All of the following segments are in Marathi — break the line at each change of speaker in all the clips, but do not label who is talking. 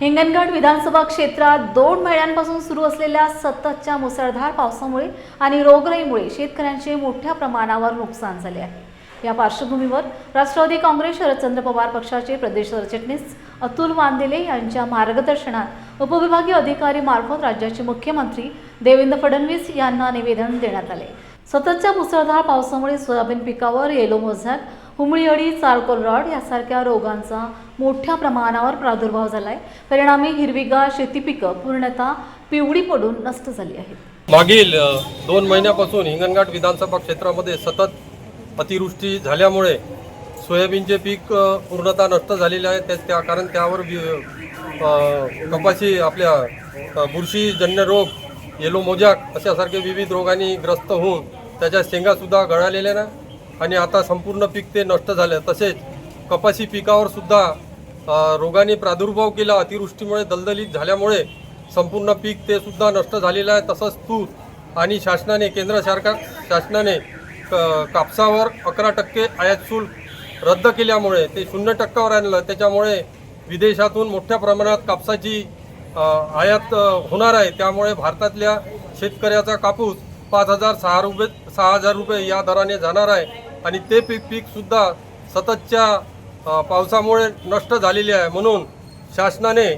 हिंगणघाट विधानसभा क्षेत्रात दोन महिन्यांपासून सुरू असलेल्या सततच्या मुसळधार पावसामुळे आणि रोगराईमुळे शेतकऱ्यांचे मोठ्या प्रमाणावर नुकसान झाले आहे. या पार्श्वभूमीवर राष्ट्रवादी काँग्रेस शरदचंद्र पवार पक्षाचे प्रदेश सरचिटणीस अतुल वांदेले यांच्या मार्गदर्शनात उपविभागीय अधिकारी मार्फत राज्याचे मुख्यमंत्री देवेंद्र फडणवीस यांना निवेदन देण्यात आले. सततच्या मुसळधार पावसामुळे सोयाबीन पिकावर येलो मोझॅक हुमळी अळी चारकोल रॉड यासारख्या रोगांचा मोठ्या प्रमाणावर प्रादुर्भाव झाला आहे परिणामी हिरवीगार शेती पिकं पूर्णतः पिवळी पडून नष्ट झाली आहेत.
मागील दोन महिन्यापासून हिंगणघाट विधानसभा क्षेत्रामध्ये सतत अतिवृष्टी झाल्यामुळे सोयाबीनचे पीक पूर्णतः नष्ट झालेले आहे त्या त्या कारण त्यावर वि- कपाशी आपल्या बुरशीजन्य रोग येलो मोजाक अशासारखे विविध रोगांनी ग्रस्त होऊन त्याच्या शेंगासुद्धा गळालेल्या ना? आणि आता संपूर्ण पीक ते नष्ट झालं. तसेच कपाशी पिकावर सुद्धा रोगाने प्रादुर्भाव केला अतिवृष्टीमुळे दलदलीत झाल्यामुळे संपूर्ण पीक ते सुद्धा नष्ट झालेलं आहे. तसंच तूर आणि शासनाने केंद्र सरकार शासनाने क- कापसावर अकरा टक्के आयात शुल्क रद्द केल्यामुळे ते शून्य टक्क्यावर आणलं. त्याच्यामुळे विदेशातून मोठ्या प्रमाणात कापसाची आयात होणार आहे. त्यामुळे भारतातल्या शेतकऱ्याचा कापूस पाच हजार सहा रुपये सहा हजार रुपये या दराने जाणार आहे. आणि ते पीक पीकसुद्धा सततच्या पावसामुळे नष्ट झालेले आहे म्हणून शासनाने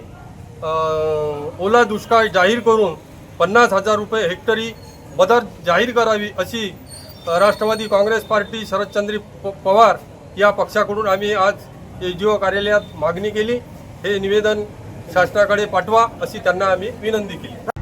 ओला दुष्काळ जाहीर करून पन्नास हजार रुपये हेक्टरी मदत जाहीर करावी अशी राष्ट्रवादी काँग्रेस पार्टी शरदचंद्र प- पवार या पक्षाकडून आम्ही आज एच डी ओ कार्यालयात मागणी केली. हे निवेदन शासनाकडे पाठवा अशी त्यांना आम्ही विनंती केली.